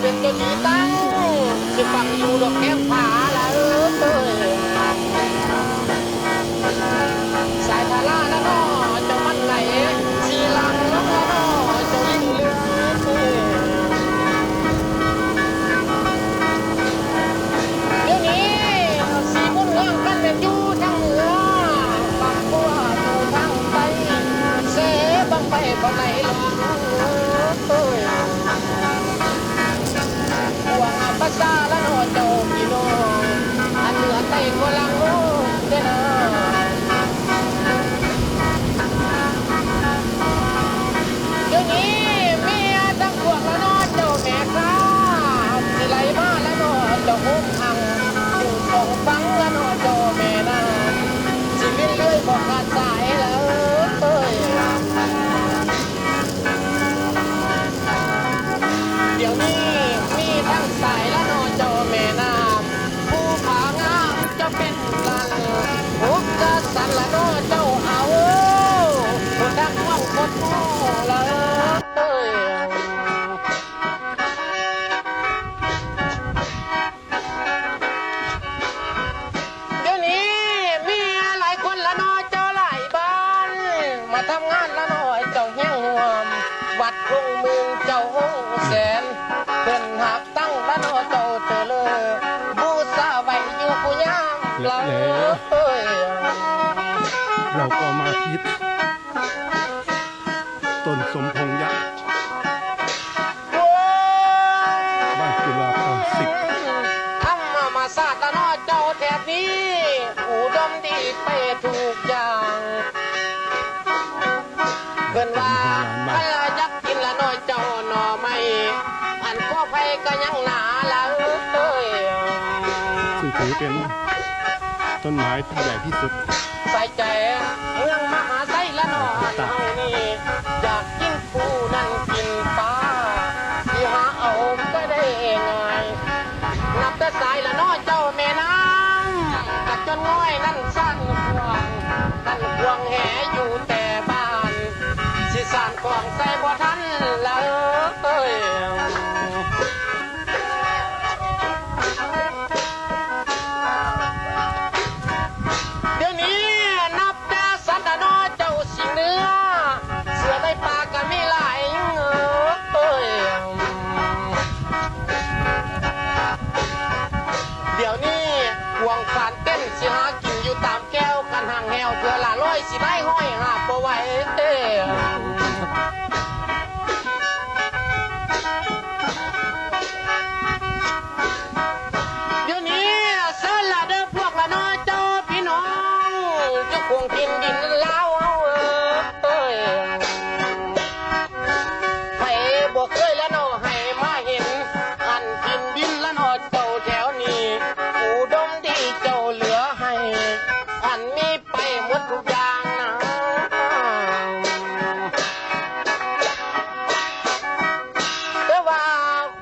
เป็นจนหนีตั้งสิฟังอยู่ดอกแก้มผาละเออเตยสายทาราแล้วเนาะจ้ามันไหลสีลังแล้วเนาะเจ้ายิ่งเลือนเดี๋ยวนี้สีมุ่นเรื่องกันเป็นอยู่ทางเหนือปักบัวอยู่ทางใต้เสบังไปบ่ไหลหลงเอ้ยห่ว งภาและโนเจ้า มาทำงานละนอเจ้าเฮี้ยงห่วมวัดคงเมืองเจ้าห้องแสนเพิ่นหักตั้งละนอเจ้าเตอเลยบูซาไว้อยู่ผู้ยามเราเอ้ยเราก็มาคิดต้นสมพงษ์ยักษ์โอ้ยบ้านจุฬาภรณ์สิบทำมามาซาตะนอเจ้าแถบนี้อุดมดีไปทุกอย่า เพิ่นว่าถ้าอยากกินละน้อยเจ้าหน่อไม่อันก็ไปก็ยังหนาละเอ้ยซึ่งถือเป็นต้นไม้ที่ใหญ่ที่สุดใส่ใจเมืองมหาไซละนอนเฮานี่อยากกิน สิสานควงใจบ่ทันละเอ้ย